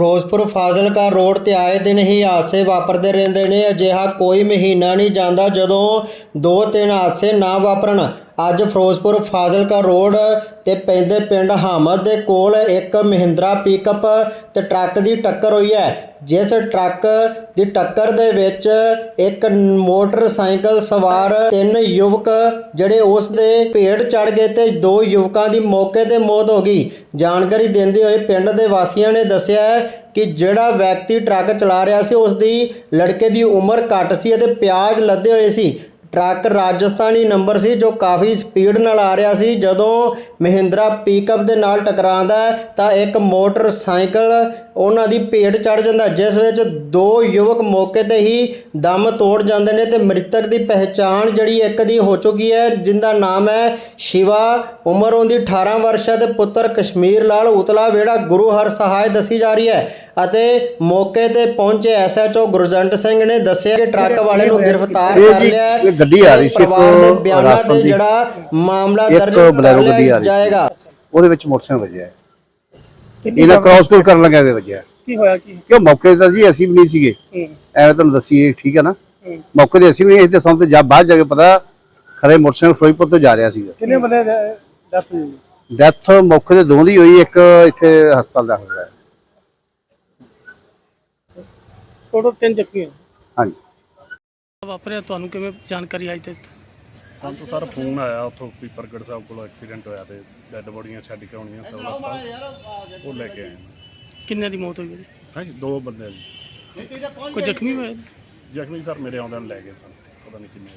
Firozpur Fazilka road ਤੇ ਆਏ ਦਿਨ ਹੀ ਹਾਦਸੇ ਵਾਪਰਦੇ ਰਹਿੰਦੇ ਨੇ। ਅਜਿਹਾ ਕੋਈ ਮਹੀਨਾ ਨਹੀਂ ਜਾਂਦਾ ਜਦੋਂ ਦੋ ਤਿੰਨ ਹਾਦਸੇ ਨਾ ਵਾਪਰਨ। ਅੱਜ ਫਿਰੋਜ਼ਪੁਰ ਫਾਜ਼ਿਲਕਾ ਰੋਡ ਤੇ ਪੈਂਦੇ ਪਿੰਡ ਹਾਮਦ ਦੇ ਕੋਲ ਇੱਕ ਮਹਿੰਦਰਾ ਪਿਕਅਪ ਤੇ ਟਰੱਕ ਦੀ ਟੱਕਰ ਹੋਈ ਹੈ, ਜਿਸ ਟਰੱਕ ਦੀ ਟੱਕਰ ਦੇ ਵਿੱਚ ਇੱਕ ਮੋਟਰਸਾਈਕਲ ਸਵਾਰ ਤਿੰਨ ਯੁਵਕ, ਜਿਹੜੇ ਉਸ ਦੇ ਭੇੜ ਚੜ ਗਏ ਤੇ ਦੋ ਯੁਵਕਾਂ ਦੀ ਮੌਕੇ ਤੇ ਮੌਤ ਹੋ ਗਈ। ਜਾਣਕਾਰੀ ਦਿੰਦੇ ਹੋਏ ਪਿੰਡ ਦੇ ਵਾਸੀਆਂ ਨੇ ਦੱਸਿਆ ਕਿ ਜਿਹੜਾ ਵਿਅਕਤੀ ਟਰੱਕ ਚਲਾ ਰਿਹਾ ਸੀ, ਉਸ ਦੀ ਲੜਕੇ ਦੀ ਉਮਰ ਘੱਟ ਸੀ ਅਤੇ ਪਿਆਜ਼ ਲੱਦੇ ਹੋਏ ਸੀ। ਟਰੱਕ ਰਾਜਸਥਾਨੀ ਨੰਬਰ ਸੀ ਜੋ ਕਾਫੀ ਸਪੀਡ ਨਾਲ ਆ ਰਿਹਾ ਸੀ। ਜਦੋਂ ਮਹਿੰਦਰਾ ਪਿਕਅਪ ਦੇ ਨਾਲ ਟਕਰਾਉਂਦਾ ਤਾਂ ਇੱਕ ਮੋਟਰਸਾਈਕਲ ਉਹਨਾਂ ਦੀ ਭੇਟ ਚੜ ਜਾਂਦਾ ਜਿਸ ਵਿੱਚ ਦੋ ਯੁਵਕ ਮੌਕੇ ਤੇ ਹੀ ਦਮ ਤੋੜ ਜਾਂਦੇ ਨੇ ਤੇ ਮ੍ਰਿਤਕ ਦੀ ਪਹਿਚਾਣ ਜਿਹੜੀ ਇੱਕ ਦੀ ਹੋ ਚੁੱਕੀ ਹੈ ਜਿੰਦਾ ਨਾਮ ਹੈ ਸ਼ਿਵਾ ਉਮਰ ਉਹਦੀ 18 ਵਰਸ਼ ਤੇ ਪੁੱਤਰ ਕਸ਼ਮੀਰ ਲਾਲ ਉਤਲਾ ਵੇੜਾ ਗੁਰੂ ਹਰ ਸਹਾਇ ਦੱਸੀ ਜਾ ਰਹੀ ਹੈ ਅਤੇ ਮੌਕੇ ਤੇ ਪਹੁੰਚੇ ਐਸਐਚਓ ਗੁਰਜੰਟ ਸਿੰਘ ਨੇ ਦੱਸਿਆ ਕਿ ਟਰੱਕ ਵਾਲੇ ਨੂੰ ਗ੍ਰਿਫਤਾਰ ਕਰ ਲਿਆ ਇਹ ਗੱਡੀ ਆ ਰਹੀ ਸੀ ਤੇ। ਜਿਹੜਾ ਮਾਮਲਾ ਦਰਜ ਕਰ ਲਿਆ। ਜਾਏਗਾ ਉਹਦੇ ਵਿੱਚ ਮੋਟਰਸਾਈਕਲ ਵੱਜਿਆ ਇਹਨਾਂ ਕ੍ਰਾਸ ਕੋਲ ਕਰਨ ਲੱਗਿਆ ਤੇ ਵੱਜਿਆ ਕੀ ਹੋਇਆ ਕੀ? ਕਿਉਂ ਮੌਕੇ ਤੇ ਜੀ ਅਸੀਂ ਵੀ ਨਹੀਂ ਸੀਗੇ। ਐਵੇਂ ਤੁਹਾਨੂੰ ਦੱਸੀਏ ਠੀਕ ਹੈ ਨਾ। ਮੌਕੇ ਤੇ ਅਸੀਂ ਵੀ ਸੀ ਤੇ ਸਾਨੂੰ ਤੇ ਜਾ ਬਾਅਦ ਜਾ ਕੇ ਪਤਾ ਖਰੇ ਮੋਟਰਸਾਈਕਲ ਫਿਰੋਜ਼ਪੁਰ ਤੋਂ ਜਾ ਰਿਹਾ ਸੀਗਾ। ਕਿੰਨੇ ਬੰਦੇ ਡੈਥ ਹੋਈ? ਡੈਥ ਮੌਕੇ ਤੇ ਦੋ ਦੀ ਹੋਈ ਇੱਕ ਇੱਥੇ ਹਸਪਤਾਲ ਦਾ ਹੋਇਆ। ਟੋਟਲ ਤਿੰਨ ਜ਼ਖਮੀ ਹੋਏ ਹਾਂਜੀ। ਵਾਪਰਿਆ ਤੁਹਾਨੂੰ ਕਿਵੇਂ ਜਾਣਕਾਰੀ ਆਈ ਤੇ? ਸਾਨੂੰ ਤਾਂ ਸਰ ਫੋਨ ਆਇਆ ਉੱਥੋਂ ਵੀ ਪ੍ਰਗਟ ਸਾਹਿਬ ਕੋਲ ਐਕਸੀਡੈਂਟ ਹੋਇਆ ਤੇ ਡੈੱਡ ਬੋਡੀਆਂ ਛੱਡ ਕੇ ਆਉਣੀਆਂ ਸਿਵਲ ਹਸਪਤਾਲ ਉਹ ਲੈ ਕੇ ਆਏ। ਕਿੰਨਿਆਂ ਦੀ ਮੌਤ ਹੋਈ ਉਹਦੀ? ਹਾਂਜੀ ਦੋ ਬੰਦੇ ਜੀ ਕੋਈ ਜ਼ਖਮੀ ਹੋਇਆ ਜ਼ਖਮੀ ਸਰ ਮੇਰੇ ਆਉਂਦਿਆਂ ਨੂੰ ਲੈ ਗਏ ਸਨ। ਪਤਾ ਨਹੀਂ ਕਿੰਨੇ।